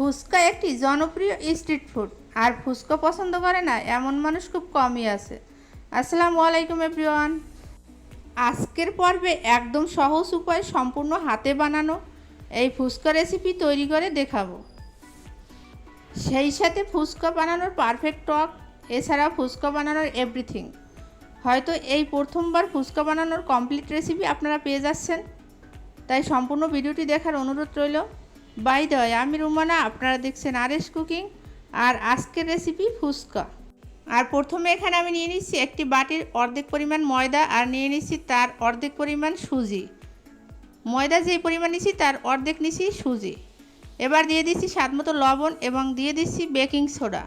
ফুচকা একটি জনপ্রিয় street food. আর ফুচকা পছন্দ করে না, এমন মানুষ খুব কমই আছে। আসসালামু আলাইকুম, এভরিওয়ান। আজকের পর্বে একদম সহজ উপায় সম্পূর্ণ হাতে বানানো এই ফুচকা রেসিপি তৈরি করে দেখাবো। সেই সাথে ফুচকা বানানোর পারফেক্ট টক, এছাড়া ফুচকা বানানোর এভরিথিং। হয়তো এই প্রথমবার ফুচকা বানানোর কমপ্লিট রেসিপি আপনারা পেয়ে যাচ্ছেন। তাই সম্পূর্ণ ভিডিওটি দেখার অনুরোধ রইল। বাই দয় আমি রুমানা, আপনারা দেখছেন আর এস কুকিং আর আজকের রেসিপি ফুচকা। আর প্রথমে এখানে আমি নিয়ে নিচ্ছি একটি বাটির অর্ধেক পরিমাণ ময়দা আর নিয়ে নিচ্ছি তার অর্ধেক পরিমাণ সুজি। ময়দা যেই পরিমাণ নিচ্ছি তার অর্ধেক নিচ্ছি সুজি। এবার দিয়ে দিচ্ছি স্বাদ মতো লবণ এবং দিয়ে দিচ্ছি বেকিং সোডা।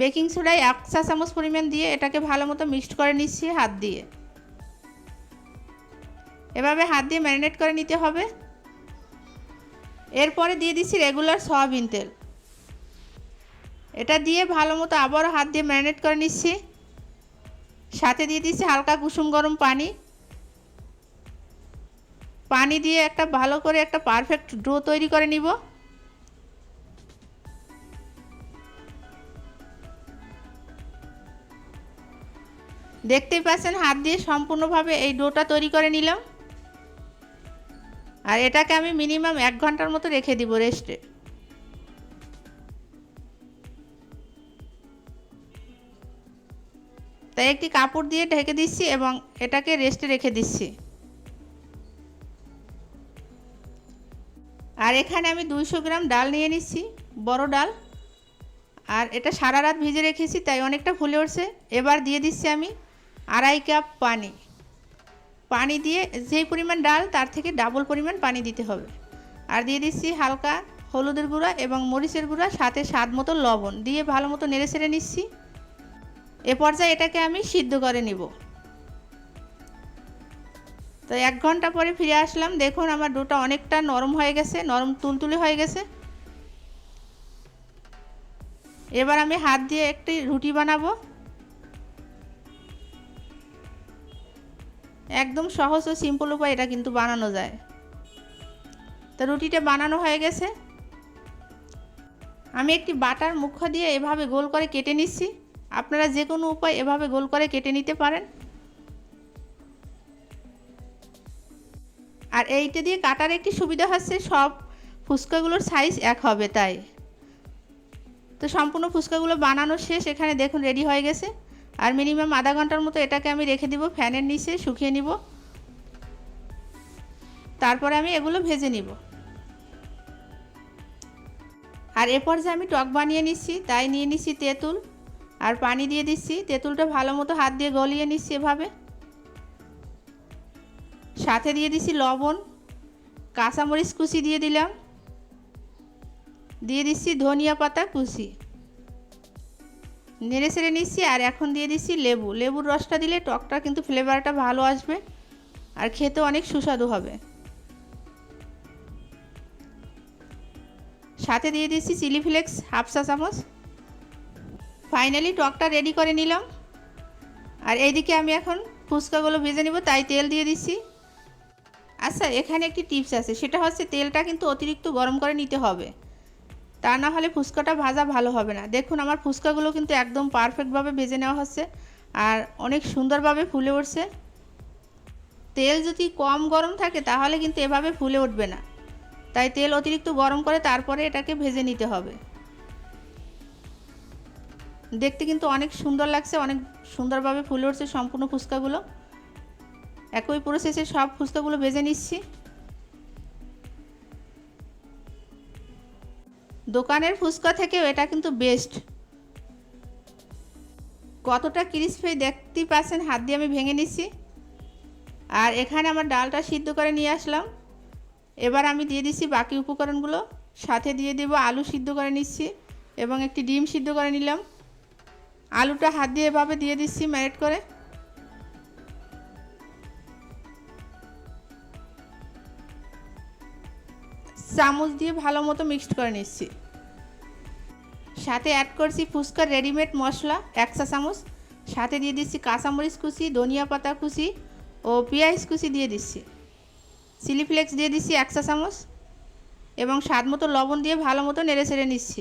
বেকিং সোডায় এক চা চামচ পরিমাণ দিয়ে এটাকে ভালো মতো মিক্সড করে নিচ্ছি হাত দিয়ে। এভাবে হাত দিয়ে ম্যারিনেট করে নিতে হবে। এরপরে দিয়ে দিচ্ছি রেগুলার সয়াবিন তেল। এটা দিয়ে ভালো মতো আবারও হাত দিয়ে ম্যারিনেট করে নিচ্ছি। সাথে দিয়ে দিচ্ছি হালকা কুসুম গরম পানি। পানি দিয়ে একটা ভালো করে একটা পারফেক্ট ডো তৈরি করে নিব। দেখতেই পাচ্ছেন হাত দিয়ে সম্পূর্ণভাবে এই ডোটা তৈরি করে নিলাম। আর এটাকে আমি মিনিমাম এক ঘণ্টার মতো রেখে দিব রেস্টে। তাই একটি কাপড় দিয়ে ঢেকে দিচ্ছি এবং এটাকে রেস্টে রেখে দিচ্ছি। আর এখানে আমি দুইশো গ্রাম ডাল নিয়ে নিচ্ছি, বড় ডাল। আর এটা সারা রাত ভিজে রেখেছি, তাই অনেকটা ফুলে উঠছে। এবার দিয়ে দিচ্ছি আমি আড়াই কাপ পানি। পানি দিয়ে যেই পরিমাণ ডাল, তার থেকে ডাবল পরিমাণ পানি দিতে হবে। আর দিয়ে দিচ্ছি হালকা হলুদের গুঁড়া এবং মরিচের গুঁড়া, সাথে স্বাদ মতো লবণ। দিয়ে ভালো মতো নেড়ে ছেড়ে নিচ্ছি। এ পর্যায়ে এটাকে আমি সিদ্ধ করে নিব। তো এক ঘণ্টা পরে ফিরে আসলাম। দেখুন, আমার ডোটা অনেকটা নরম হয়ে গেছে, নরম তুলতুলে হয়ে গেছে। এবার আমি হাত দিয়ে একটি রুটি বানাবো। একদম সহজ ও সিম্পল উপায় এটা কিন্তু বানানো যায়। তো রুটিটা বানানো হয়ে গেছে। আমি একটি বাটার মুখ দিয়ে এভাবে গোল করে কেটে নিচ্ছি। আপনারা যে কোনো উপায় এভাবে গোল করে কেটে নিতে পারেন। আর এইটা দিয়ে কাটার একটি সুবিধা হচ্ছে সব ফুচকাগুলোর সাইজ এক হবে তাই। তো সম্পূর্ণ ফুচকাগুলো বানানো শেষ, এখানে দেখুন রেডি হয়ে গেছে। আর মিনিমাম আধা ঘণ্টার মতো এটাকে আমি রেখে দিব, ফ্যানের নিচে শুকিয়ে নিব। তারপরে আমি এগুলো ভেজে নিব। আর এরপর যে আমি টক বানিয়ে নিচ্ছি, তাই নিয়ে নিচ্ছি তেঁতুল। আর পানি দিয়ে দিচ্ছি, তেঁতুলটা ভালো মতো হাত দিয়ে গলিয়ে নিচ্ছি এভাবে। সাথে দিয়ে দিচ্ছি লবণ, কাঁচামরিচ কুচি দিয়ে দিলাম। দিয়ে দিচ্ছি ধনিয়া পাতা কুচি। নেড়ে ছেড়ে নিচ্ছি আর এখন দিয়ে দিচ্ছি লেবু। লেবুর রসটা দিলে টকটা কিন্তু ফ্লেভারটা ভালো আসবে আর খেতে অনেক সুস্বাদু হবে। সাথে দিয়ে দিচ্ছি চিলি ফ্লেক্স হাফ চা চামচ। ফাইনালি টকটা রেডি করে নিলাম। আর এইদিকে আমি এখন ফুচকাগুলো ভেজে নিব, তাই তেল দিয়ে দিচ্ছি। আচ্ছা এখানে একটি টিপস আছে, সেটা হচ্ছে তেলটা কিন্তু অতিরিক্ত গরম করে নিতে হবে। তা না হলে ফুচকাটা ভাজা ভালো হবে না। দেখুন, আমার ফুচকাগুলো কিন্তু একদম পারফেক্টভাবে ভেজে নেওয়া হচ্ছে আর অনেক সুন্দরভাবে ফুলে উঠছে। তেল যদি কম গরম থাকে তাহলে কিন্তু এভাবে ফুলে উঠবে না। তাই তেল অতিরিক্ত গরম করে তারপরে এটাকে ভেজে নিতে হবে। দেখতে কিন্তু অনেক সুন্দর লাগছে, অনেক সুন্দরভাবে ফুলে উঠছে সম্পূর্ণ ফুচকাগুলো। একই প্রসেসে সব ফুচকাগুলো ভেজে নিচ্ছি। দোকানের ফুচকা থেকেও এটা কিন্তু বেস্ট কতটা ক্রিসপি দেখতেই পাচ্ছেন, হাত দিয়ে আমি ভেঙে নিচ্ছি। আর এখানে আমার ডালটা সিদ্ধ করে নিয়ে আসলাম। এবার আমি দিয়ে দিচ্ছি বাকি উপকরণগুলো, সাথে দিয়ে দেব আলু সিদ্ধ করে নিচ্ছি এবং একটি ডিম সিদ্ধ করে নিলাম। আলুটা হাত দিয়ে এভাবে দিয়ে দিচ্ছি ম্যারেট করে। চামচ দিয়ে ভালো মতো মিক্সড করে নিচ্ছি। সাথে অ্যাড করছি ফুচকার রেডিমেড মশলা, এক চা চামচ। সাথে দিয়ে দিচ্ছি কাঁচামরিচ কুচি, ধনিয়া পাতা কুচি ও পেঁয়াজ কুচি দিয়ে দিচ্ছি। চিলি ফ্লেক্স দিয়ে দিচ্ছি এক চা চামচ এবং স্বাদ মতো লবণ দিয়ে ভালো মতো নেড়ে ছেড়ে নিচ্ছি।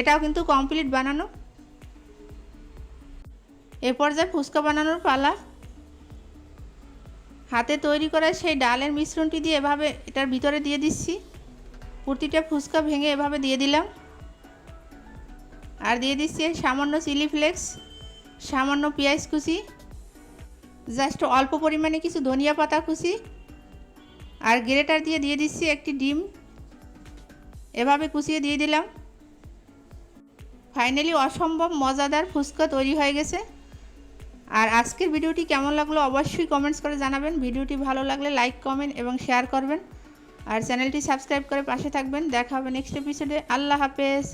এটাও কিন্তু কমপ্লিট বানানো। এ পর্যায়ে ফুচকা বানানোর পালা হাতে তৈরি করা সেই ডালের মিশ্রণটি দিয়ে এভাবে এটার ভিতরে দিয়ে দিচ্ছি। কুর্তিটা ফুচকা ভেঙে এভাবে দিয়ে দিলাম। আর দিয়ে দিচ্ছি সামান্য চিলি ফ্লেক্স, সামান্য পেঁয়াজ কুচি, জাস্ট অল্প পরিমাণে কিছু ধনিয়া পাতা কুচি, আর গ্রেটার দিয়ে দিয়ে দিচ্ছি একটি ডিম। এভাবে কুচিয়ে দিয়ে দিলাম। ফাইনালি অসম্ভব মজাদার ফুচকা তৈরি হয়ে গেছে। আর আজকের ভিডিওটি কেমন লাগল অবশ্যই কমেন্টস করে জানাবেন। ভিডিওটি ভালো লাগলে লাইক কমেন্ট এবং শেয়ার করবেন। আর চ্যানেলটি সাবস্ক্রাইব করে পাশে থাকবেন। দেখা হবে নেক্সট এপিসোডে আল্লাহ হাফেজ।